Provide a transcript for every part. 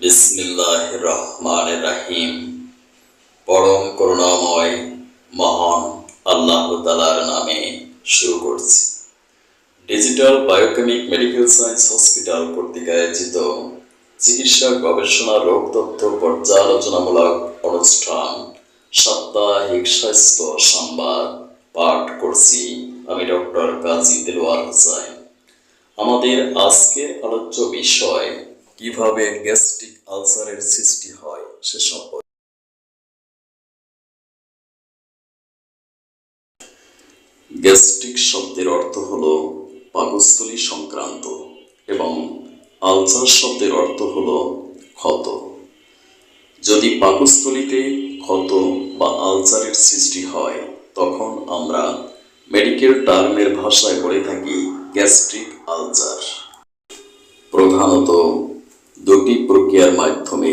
বিসমিল্লাহ রহমান রাহিম পরম করুণাময়, মহান আল্লাহ তালার নামে শুরু করছি। Digital biochemic medical science hospital কর্তৃক আয়োজিত চিকিৎসা, গবেষণা, রোগ তথ্য পর্যালোচনামূলক অনুষ্ঠান, সাপ্তাহিক স্বাস্থ্য সংবাদ পাঠ করছি আমি ডক্টর কাজী দিলওয়ার হোসাইন আমাদের আজকের আলোচ্য বিষয় কীভাবে গ্যাস্ট্রিক আলসারের সৃষ্টি হয় সে সম্পর্কে। গ্যাস্ট্রিক শব্দের অর্থ হল পাকস্থলী সংক্রান্ত এবং আলসার শব্দের অর্থ হল ক্ষত। যদি পাকস্থলীতে ক্ষত বা আলসারের সৃষ্টি হয়, তখন আমরা মেডিকেল টার্মের ভাষায় বলে থাকি গ্যাস্ট্রিক আলসার। প্রধানত প্রক্রিয়ার মাধ্যমে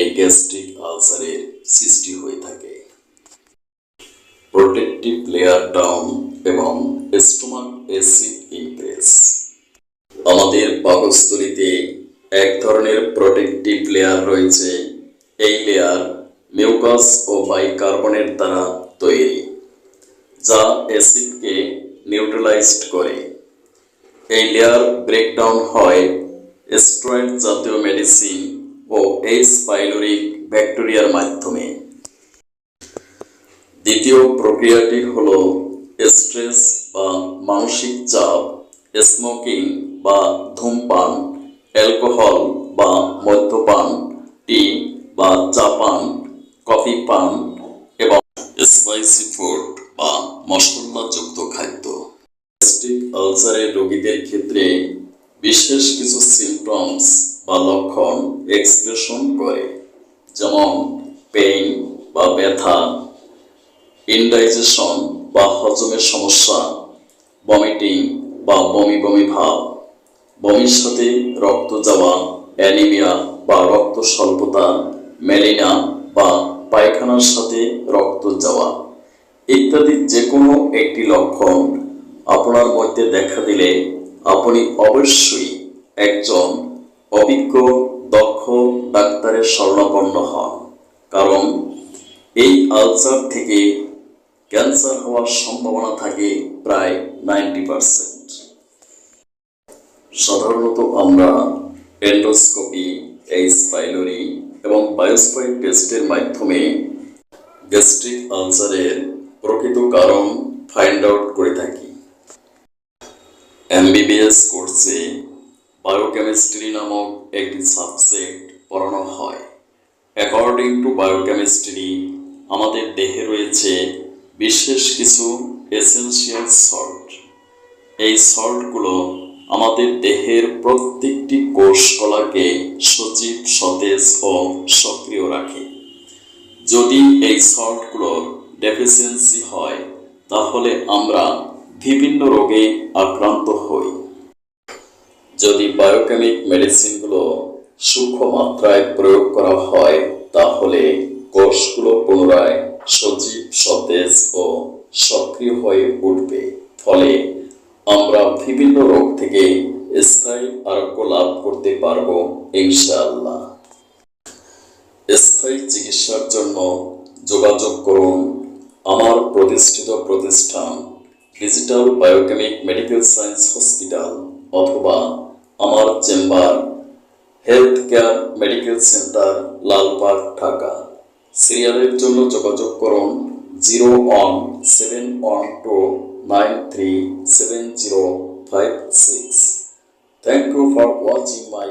এই গ্যাস্ট্রিক আলসারের সৃষ্টি হয়ে থাকে। প্রোটেক্টিভ লেয়ার ডাউন এবং স্টোমাক অ্যাসিড ইনক্রেস আমাদের পাকস্থলীতে এক ধরনের প্রোটেক্টিভ লেয়ার রয়েছে। এই লেয়ার মিউকাস ও বাইকার্বনের দ্বারা তৈরি, যা অ্যাসিডকে নিউট্রালাইজড করে। এই লেয়ার ব্রেকডাউন হয় স্টেরয়েড জাতীয় মেডিসিন ও এইচ পাইলোরিক ব্যাকটেরিয়ার মাধ্যমে। দ্বিতীয় প্রক্রিয়াটি হল স্ট্রেস বা মানসিক চাপ স্মোকিং বা ধূমপান অ্যালকোহল বা মদ্যপান টি বা চা পান কফি পান এবং স্পাইসি ফুড বা মশলাযুক্ত খাদ্য। গ্যাস্ট্রিক আলসারের রোগীদের ক্ষেত্রে বিশেষ কিছু সিমটমস বা লক্ষণ এক্সপ্রেশন করে। যেমন পেইন বা ব্যথা ইনডাইজেশন বা হজমের সমস্যা ভমিটিং বা বমি বমি ভাব, বমির সাথে রক্ত যাওয়া অ্যানিমিয়া বা রক্ত স্বল্পতা মেলিনা বা পায়খানার সাথে রক্ত যাওয়া ইত্যাদি যে কোনো একটি লক্ষণ আপনার মধ্যে দেখা দিলে আপনি অবশ্যই একজন অভিজ্ঞ, দক্ষ ডাক্তারের শরণাপন্ন হন। কারণ এই আলসার থেকে ক্যান্সার হওয়ার সম্ভাবনা থাকে প্রায় নাইনটি পারসেন্ট। সাধারণত আমরা এন্ডোস্কোপি, এইচ পাইলোরি এবং বায়োস্পাইড টেস্টের মাধ্যমে গ্যাস্ট্রিক আলসারের প্রকৃত কারণ ফাইন্ড আউট করে থাকি। এমবিবিএস কোর্সে বায়োকেমিস্ট্রি নামক একটি সাবজেক্ট পড়ানো হয়। অ্যাকর্ডিং টু বায়োকেমিস্ট্রি আমাদের দেহে রয়েছে বিশেষ কিছু এসেনশিয়াল সল্ট এই সল্টগুলো আমাদের দেহের প্রত্যেকটি কোষ কলাকে সজীব, সতেজ ও সক্রিয় রাখে। যদি এই সল্টগুলোর ডেফিসিয়েন্সি হয়, তাহলে আমরা বিভিন্ন রোগে আক্রান্ত হই। যদি বায়োকেমিক মেডিসিনগুলো সূক্ষ্ম মাত্রায় প্রয়োগ করা হয়, তাহলে কোষগুলো পুনরায় সজীব, সতেজ ও সক্রিয় হয়ে উঠবে। ফলে আমরা বিভিন্ন রোগ থেকে স্থায়ী আরোগ্য লাভ করতে পারব, ইনশাআল্লাহ। স্থায়ী চিকিৎসার জন্য যোগাযোগ করুন আমার প্রতিষ্ঠিত প্রতিষ্ঠান digital biochemic medical science hospital অথবা আমার chamber health care medical centre Lalbagh, Dhaka. সিরিয়ালের জন্য যোগাযোগ করুন zero one seven one two nine three seven zero five six. Thank you for watching my